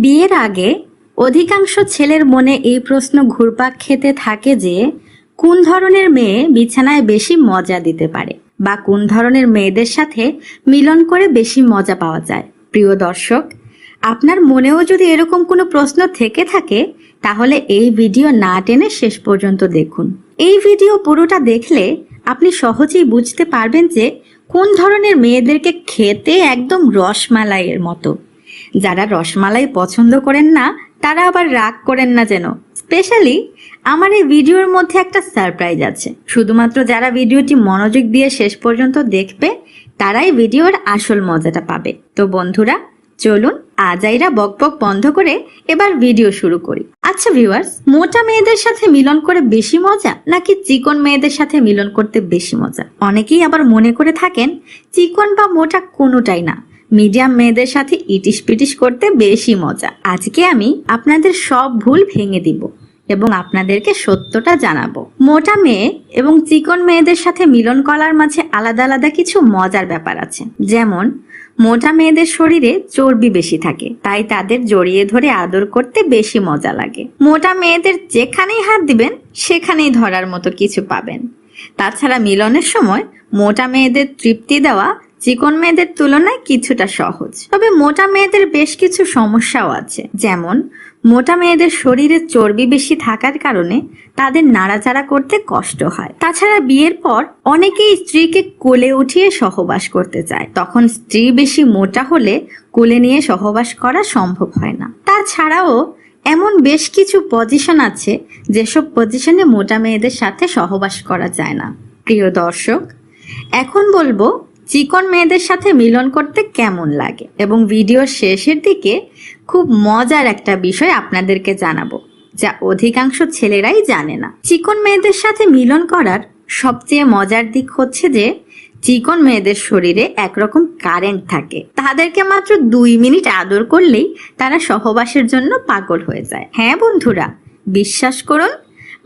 বিয়ের আগে অধিকাংশ ছেলের মনে এই প্রশ্ন ঘুরপাক খেতে থাকে যে, কোন ধরনের মেয়ে বিছানায় বেশি মজা দিতে পারে? বা কোন ধরনের মেয়েদের সাথে মিলন করে বেশি মজা পাওয়া যায়? প্রিয় দর্শক, আপনার মনেও যদি এরকম কোনো প্রশ্ন থেকে থাকে, তাহলে এই ভিডিও না টেনে শেষ পর্যন্ত দেখুন। এই ভিডিও পুরোটা দেখলে আপনি সহজেই বুঝতে পারবেন যে, কোন ধরনের মেয়েদেরকে খেতে একদম রসমালাইয়ের মতো। যারা রসমালাই পছন্দ করেন না, তারা আবার রাগ করেন না যেন। স্পেশালি আমার এই ভিডিওর মধ্যে একটা সারপ্রাইজ আছে। শুধুমাত্র যারা ভিডিওটি মনোযোগ দিয়ে শেষ পর্যন্ত দেখবে, তারাই ভিডিওর আসল মজাটা পাবে। তো বন্ধুরা, চলুন আজাইরা বকবক বন্ধ করে এবার ভিডিও শুরু করি। আচ্ছা ভিউয়ার্স মোটা মেয়েদের সাথে মিলন করে বেশি মজা, নাকি চিকন মেয়েদের সাথে মিলন করতে বেশি মজা? অনেকেই আবার মনে করে থাকেন, চিকন বা মোটা কোনোটাই না। মিডিয়াম মেয়েদের সাথে ইটিস পিটিস করতে বেশি মজা। আজকে আমি আপনাদের সব ভুল ভেঙে দিব এবং আপনাদেরকে সত্যটা জানাব। মোটা মেয়ে এবং চিকন মেয়েদের সাথে মিলন করার মাঝে আলাদা আলাদা কিছু মজার ব্যাপার আছে। যেমন, মোটা মেয়েদের শরীরে চর্বি বেশি থাকে, তাই তাদের জড়িয়ে ধরে আদর করতে বেশি মজা লাগে। মোটা মেয়েদের যেখানেই হাত দিবেন, সেখানেই ধরার মতো কিছু পাবেন। তাছাড়া মিলনের সময় মোটা মেয়েদের তৃপ্তি দেওয়া চিকন মেয়েদের তুলনায় কিছুটা সহজ। তবে মোটা মেয়েদের বেশ কিছু সমস্যাও আছে। যেমন, মোটা মেয়েদের শরীরে চর্বি বেশি থাকার কারণে তাদের নাড়াচাড়া করতে কষ্ট হয়। তাছাড়া বিয়ের পর অনেকেই স্ত্রীকে কোলে উঠিয়ে সহবাস করতে চায়। তখন স্ত্রী বেশি মোটা হলে কোলে নিয়ে সহবাস করা সম্ভব হয় না। তাছাড়াও এমন বেশ কিছু পজিশন আছে যেসব পজিশনে মোটা মেয়েদের সাথে সহবাস করা যায় না। প্রিয় দর্শক, এখন বলব চিকন মেয়েদের সাথে মিলন করতে কেমন লাগে? এবং ভিডিও শেষের দিকে খুব মজার একটা বিষয় আপনাদেরকে জানাব, যা অধিকাংশ ছেলেরাই জানে না। চিকন মেয়েদের সাথে মিলন করার সবচেয়ে মজার দিক হচ্ছে যে, চিকন মেয়েদের শরীরে একরকম কারেন্ট থাকে। তাদেরকে মাত্র দুই মিনিট আদর করলেই তারা সহবাসের জন্য পাগল হয়ে যায়। হ্যাঁ বন্ধুরা, বিশ্বাস করুন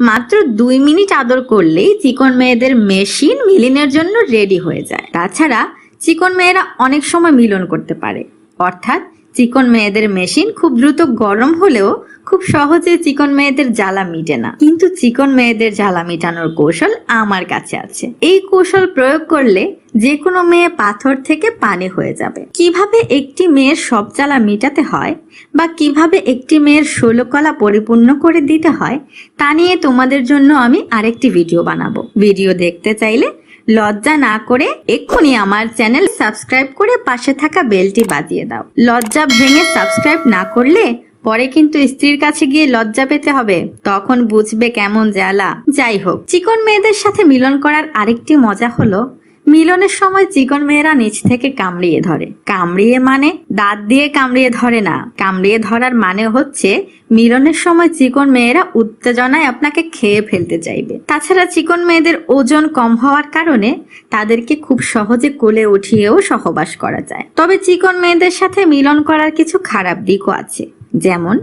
মাত্র দুই মিনিট আদর করলেই চিকন মেয়েদের মেশিন মিলিনের জন্য রেডি হয়ে যায়। তাছাড়া চিকন মেয়েরা অনেক সময় মিলন করতে পারে। অর্থাৎ চিকন মেয়েদের মেশিন খুব দ্রুত গরম হলেও খুব সহজে চিকন মেয়েদের জ্বালা মিটে না। কিন্তু চিকন মেয়েদের জ্বালা মিটানোর কৌশল আমার কাছে আছে। এই কৌশল প্রয়োগ করলে যে কোনো মেয়ে পাথর থেকে পানি হয়ে যাবে। কীভাবে একটি মেয়ের সব জ্বালা মিটাতে হয় বা কীভাবে একটি মেয়ের ষোলকলা পরিপূর্ণ করে দিতে হয়, তা নিয়ে তোমাদের জন্য আমি আরেকটি ভিডিও বানাবো। ভিডিও দেখতে চাইলে লজ্জা না করে এক্ষুনি আমার চ্যানেল সাবস্ক্রাইব করে পাশে থাকা বেলটি বাজিয়ে দাও। লজ্জা ভেঙে সাবস্ক্রাইব না করলে পরে কিন্তু স্ত্রীর কাছে গিয়ে লজ্জা পেতে হবে। তখন বুঝবে কেমন জ্বালা। যাই হোক, চিকন মেয়েদের সাথে মিলন করার আরেকটি মজা হলো মিলনের সময় চিকন মেয়েরা নিচ থেকে কামড়িয়ে ধরে। কামড়িয়ে মানে দাঁত দিয়ে কামড়িয়ে ধরে না। কামড়িয়ে ধরার মানে হচ্ছে মিলনের সময় চিকন মেয়েরা উত্তেজনায় আপনাকে খেয়ে ফেলতে চাইবে। তাছাড়া চিকন মেয়েদের ওজন কম হওয়ার কারণে তাদেরকে খুব সহজে কোলে উঠিয়েও সহবাস করা যায়। তবে চিকন মেয়েদের সাথে মিলন করার কিছু খারাপ দিকও আছে। যেমন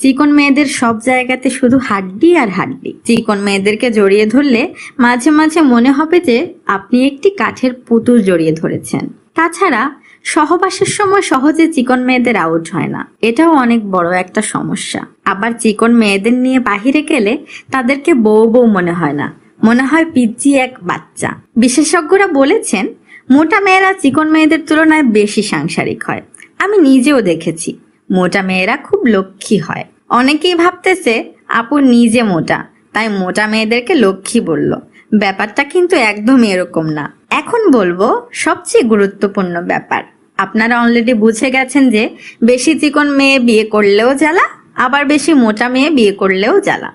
চিকন মেয়েদের সব জায়গাতে শুধু হাড্ডি আর হাড্ডি। চিকন মেয়েদেরকে জড়িয়ে ধরলে মাঝে মাঝে মনে হবে যে আপনি একটি কাঠের পুতুল জড়িয়ে ধরেছেন। তাছাড়া সহবাসের সময় সহজে চিকন মেয়েদের আউট হয় না। এটাও অনেক বড় একটা সমস্যা। আবার চিকন মেয়েদের নিয়ে বাহিরে গেলে তাদেরকে বউ বউ মনে হয় না। মনে হয় পিচ্ছি এক বাচ্চা। বিশেষজ্ঞরা বলেছেন, মোটা মেয়েরা চিকন মেয়েদের তুলনায় বেশি সাংসারিক হয়। আমি নিজেও দেখেছি। মোটা মেয়েরা খুব লক্ষ্মী হয়। অনেকেই ভাবতেছে, আপু নিজে মোটা। তাই মোটা মেয়েদেরকে লক্ষ্মী বলল। ব্যাপারটা কিন্তু একদমই এরকম না। এখন বলব, সবচেয়ে গুরুত্বপূর্ণ ব্যাপার। আপনারা অলরেডি বুঝে গেছেন যে, বেশি চিকন মেয়ে বিয়ে করলেও জ্বালা, আবার বেশি মোটা মেয়ে বিয়ে করলেও জ্বালা।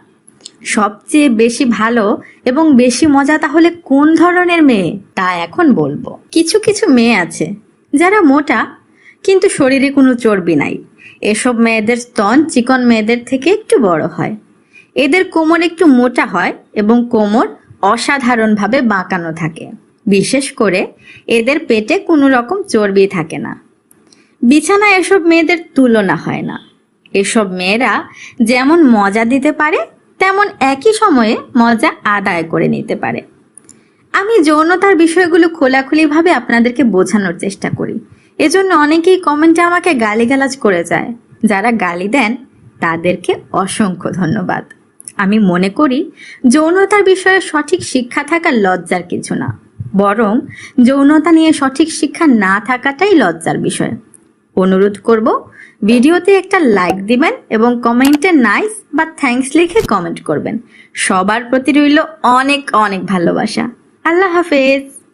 সবচেয়ে বেশি ভালো এবং বেশি মজা তাহলে কোন ধরনের মেয়ে? তা এখন বলব। কিছু কিছু মেয়ে আছে, যারা মোটা, কিন্তু শরীরে কোনো চর্বি নাই। এসব মেয়েদের স্তন চিকন মেয়েদের থেকে একটু বড় হয়। এদের কোমর একটু মোটা হয় এবং কোমর অসাধারণভাবে বাঁকানো থাকে। বিশেষ করে এদের পেটে কোনো রকম চর্বি থাকে না। বিছানায় এসব মেয়েদের তুলনা হয় না। এসব মেয়েরা যেমন মজা দিতে পারে, তেমন একই সময়ে মজা আদায় করে নিতে পারে। আমি যৌনতার বিষয়গুলো খোলাখুলিভাবে আপনাদেরকে বোঝানোর চেষ্টা করি। এজন্য অনেকেই কমেন্টে আমাকে গালিগালাজ করে যায়। যারা গালি দেন, তাদেরকে অসংখ্য ধন্যবাদ। আমি মনে করি, যৌনতার বিষয়ে সঠিক শিক্ষা থাকা লজ্জার কিছু না। বরং, যৌনতা নিয়ে সঠিক শিক্ষা না থাকাটাই লজ্জার বিষয়। অনুরোধ করব, ভিডিওতে একটা লাইক দিবেন এবং কমেন্টে নাইস বা থ্যাঙ্কস লিখে কমেন্ট করবেন। সবার প্রতি রইল অনেক অনেক ভালোবাসা। আল্লাহ হাফেজ।